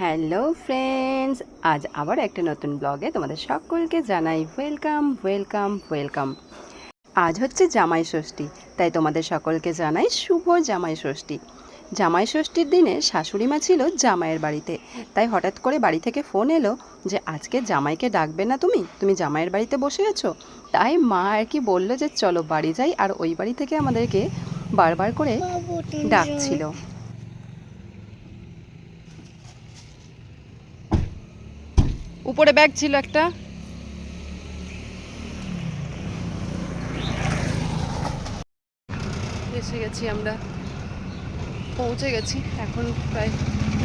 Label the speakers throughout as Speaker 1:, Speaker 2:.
Speaker 1: Hello friends আজ আবার একটা নতুন ব্লগে তোমাদের সকলকে জানাই ওয়েলকাম ওয়েলকাম ওয়েলকাম। আজ হচ্ছে জামাই ষষ্ঠী তাই তোমাদের সকলকে জানাই শুভ জামাই ষষ্ঠী। জামাই ষষ্ঠীর দিনে শাশুড়ি মা ছিল জামাইয়ের বাড়িতে তাই হঠাৎ করে বাড়ি থেকে ফোন এলো যে আজকে জামাইকে ডাকবে না তুমি? তুমি জামাইয়ের বাড়িতে বসে আছো? তাই মা আর কি বলল যে চলো বাড়ি যাই আর ওই বাড়ি থেকে আমাদেরকে বারবার করে ডাকছিল। উপরে ব্যাগ ছিল একটা। এসে গেছি আমরা। পৌঁছে গেছি। এখন প্রায়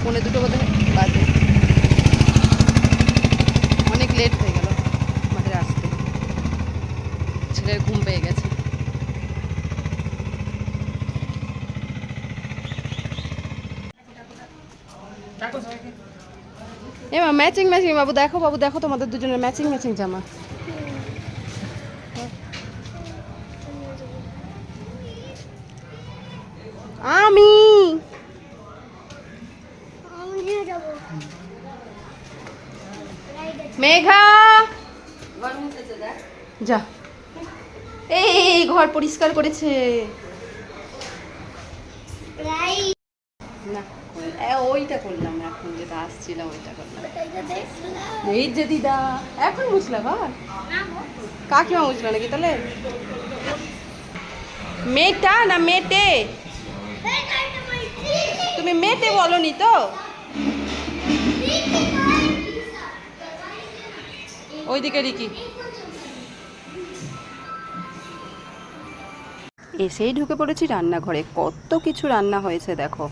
Speaker 1: পৌনে দুটো বোধ বাজে। অনেক লেট হয়ে গেল আমাদের আসতে। ছেলের ঘুম পেয়ে গেছে। এবার ম্যাচিং ম্যাচিং বাবু দেখো বাবু দেখো তোমাদের দুজনের ম্যাচিং ম্যাচিং জামা। আমি। মেঘা। যা। এই, ঘর পরিষ্কার করেছে। না ওইটা করলাম, এখন যেটা আসছিলাম ওইটা করলাম। এই যে দিদা, এখন কাকিমা নাকি তাহলে? মেয়েটা না মেটে তুমি মেটে বলনি তো? ওইদিকে রিকি। এসেই ঢুকে পড়েছি রান্নাঘরে। কত কিছু রান্না হয়েছে দেখো।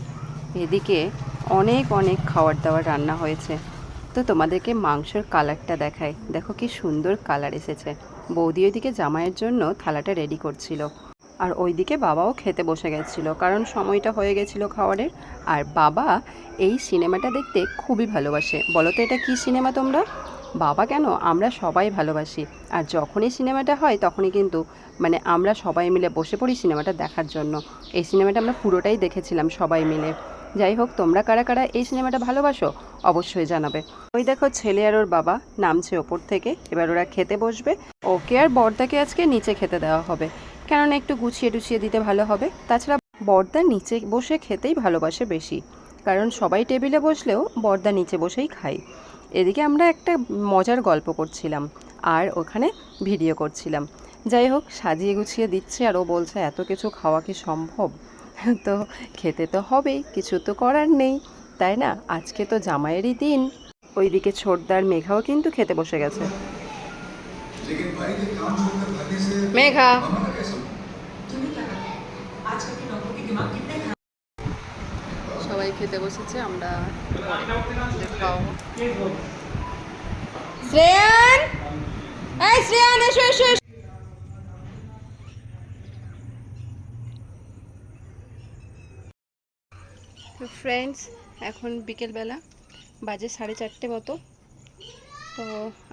Speaker 1: এদিকে অনেক অনেক খাবার দাবার রান্না হয়েছে। তো তোমাদেরকে মাংসের কালারটা দেখায় দেখো কি সুন্দর কালার এসেছে। বৌদি ওইদিকে জামাইয়ের জন্য থালাটা রেডি করছিল। আর ওইদিকে বাবাও খেতে বসে গেছিল, কারণ সময়টা হয়ে গেছিল খাওয়ারের। আর বাবা এই সিনেমাটা দেখতে খুবই ভালোবাসে। বলো তো এটা কী সিনেমা তোমরা? বাবা কেন? আমরা সবাই ভালোবাসি। আর যখনই সিনেমাটা হয়, তখনই কিন্তু মানে আমরা সবাই মিলে বসে পড়ি সিনেমাটা দেখার জন্য। এই সিনেমাটা আমরা পুরোটাই দেখেছিলাম সবাই মিলে। যাই হোক, তোমরা কারা কারা এই সিনেমাটা ভালোবাসো অবশ্যই জানাবে। ওই দেখো ছেলে আর ওর বাবা নামছে ওপর থেকে, এবার ওরা খেতে বসবে। ওকে আর বর্দাকে আজকে নিচে খেতে দেওয়া হবে। কেননা একটু গুছিয়ে টুছিয়ে দিতে ভালো হবে। তাছাড়া বর্দা নিচে বসে খেতেই ভালোবাসে বেশি। কারণ সবাই টেবিলে বসলেও বর্দা নিচে বসেই খায়। এদিকে আমরা একটা মজার গল্প করছিলাম আর ওখানে ভিডিও করছিলাম। যাই হোক, সাজিয়ে গুছিয়ে দিচ্ছে আর ও বলছে, এত কিছু খাওয়া কি সম্ভব? তো খেতে তো হবেই, কিছু তো করার নেই, তাই না? আজকে তো জামাইয়েরই দিন। ওইদিকে ছোটদার মেঘাও কিন্তু খেতে বসে গেছে। মেঘা! সবাই খেতে বসেছে, আমরা শ্রেয়ান! এসো এসো! ফ্রেন্ডস এখন বিকেলবেলা, বাজে সাড়ে চারটে মতো। তো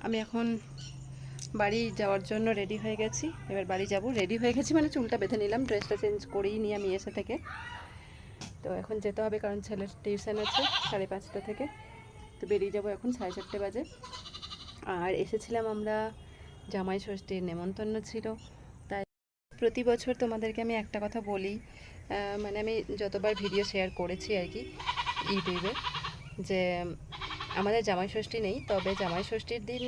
Speaker 1: আমি এখন বাড়ি যাওয়ার জন্য রেডি হয়ে গেছি। এবার বাড়ি যাব। রেডি হয়ে গেছি মানে চুলটা বেঁধে নিলাম ড্রেসটা চেঞ্জ করেই নিয়ে আমি এসে থেকে। তো এখন যেতে হবে কারণ ছেলের টিউশন আছে সাড়ে পাঁচটা থেকে। তো বেরিয়ে যাব এখন সাড়ে চারটে বাজে। আর এসেছিলাম আমরা জামাই ষষ্ঠীর নেমন্তন্ন ছিল। প্রতি বছর তোমাদেরকে আমি একটা কথা বলি মানে আমি যতবার ভিডিও শেয়ার করেছি আর কি ইউটিউবে, যে আমাদের জামাই ষষ্ঠী নেই, তবে জামাই ষষ্ঠীর দিন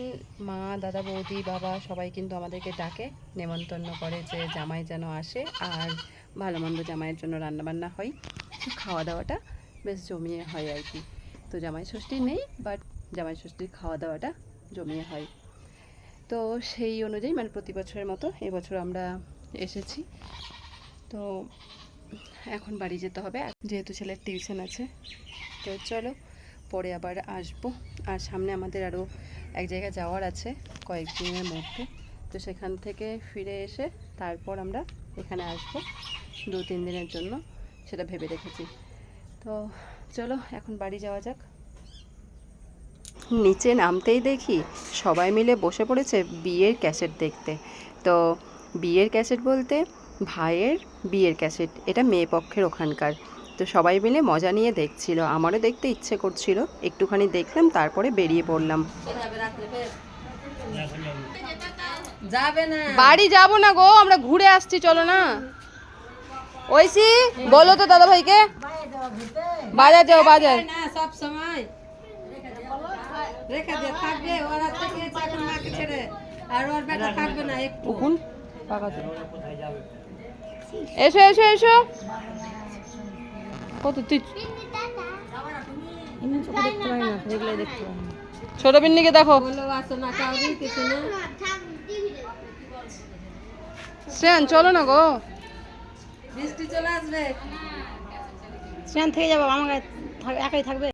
Speaker 1: মা, দাদা, বৌদি, বাবা সবাই কিন্তু আমাদেরকে ডাকে, নেমন্তন্ন করে যে জামাই যেন আসে আর ভালো মন্দ জামাইয়ের জন্য রান্নাবান্না হয় খাওয়া দাওয়াটা বেশ জমিয়ে হয় আর কি। তো জামাই ষষ্ঠী নেই বাট জামাই ষষ্ঠীর খাওয়া দাওয়াটা জমিয়ে হয়। তো সেই অনুযায়ী মানে প্রতি বছরের মতো এবছর আমরা এসেছি। তো এখন বাড়ি যেতে হবে। যেহেতু ছেলের টিউশন আছে, তো চলো পরে আবার আসব। আর সামনে আমাদের আরও এক জায়গায় যাওয়ার আছে কয়েকদিনের মধ্যে। তো সেখান থেকে ফিরে এসে তারপর আমরা এখানে আসব দু তিন দিনের জন্য, সেটা ভেবে রেখেছি। তো চলো এখন বাড়ি যাওয়া যাক। নিচে নামতেই দেখি সবাই মিলে বসে পড়েছে বিয়ের ক্যাসেট দেখতে। তো বিয়ের ক্যাসেট বলতে ভাইয়ের বিয়ের ক্যাসেট এটা মেয়ে পক্ষের ওখানকার। তো সবাই মিলে মজা নিয়ে দেখছিল আমারও দেখতে ইচ্ছে করছিল। একটুখানি দেখলাম তারপরে বেরিয়ে পড়লাম। বাড়ি যাব না গো আমরা ঘুরে আসছি চলো না। ঐশী বলো তো দাদা ভাইকে বাজার যাও বাজার।
Speaker 2: সব সময়। রেখে দিয়ে থাকবে ওরা থেকে এখন মাকে ছেড়ে। আর ওর বেটা থাকবে না একটু।
Speaker 1: এসো এসো এসো। কত তুই ছোট বিন্নিকে দেখো। শ্রেয়ান চলো না গো।
Speaker 2: বৃষ্টি চলে আসবে
Speaker 3: সেখান থেকে যাব থাক- একাই থাকবে।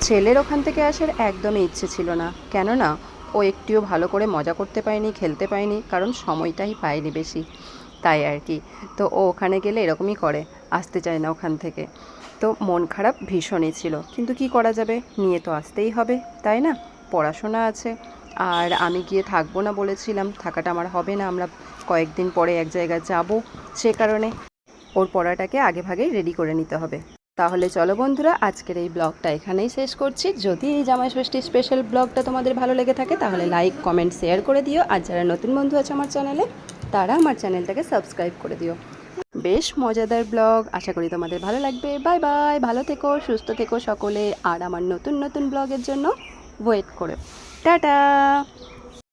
Speaker 1: ছেলের ওখান থেকে আসার একদমই ইচ্ছে ছিল না। কেননা ও একটিও ভালো করে মজা করতে পায়নি খেলতে পায়নি কারণ সময়টাই পায়নি বেশি। তাই আর কি। তো ও ওখানে গেলে এরকমই করে, আসতে চায় না ওখান থেকে। তো মন খারাপ ভীষণই ছিল। কিন্তু কি করা যাবে? নিয়ে তো আসতেই হবে, তাই না? পড়াশোনা আছে। আর আমি গিয়ে থাকব না বলেছিলাম, থাকাটা আমার হবে না। আমরা কয়েকদিন পরে এক জায়গায় যাব সে কারণে। ওর পড়াটাকে আগে ভাগেই রেডি করে নিতে হবে। তাহলে চলো বন্ধুরা, আজকের এই ব্লগটা এখানেই শেষ করছি। যদি এই জামাই ষষ্ঠী স্পেশাল ব্লগটা তোমাদের ভালো লেগে থাকে, তাহলে লাইক কমেন্ট শেয়ার করে দিও। আর যারা নতুন বন্ধু আছে আমার চ্যানেলে, তারা আমার চ্যানেলটাকে সাবস্ক্রাইব করে দিও। বেশ মজাদার ব্লগ, আশা করি তোমাদের ভালো লাগবে। বাই বাই ভালো থেকো, সুস্থ থেকো সকলে, আর আমার নতুন নতুন ব্লগের জন্য ওয়েট করে। টাটা!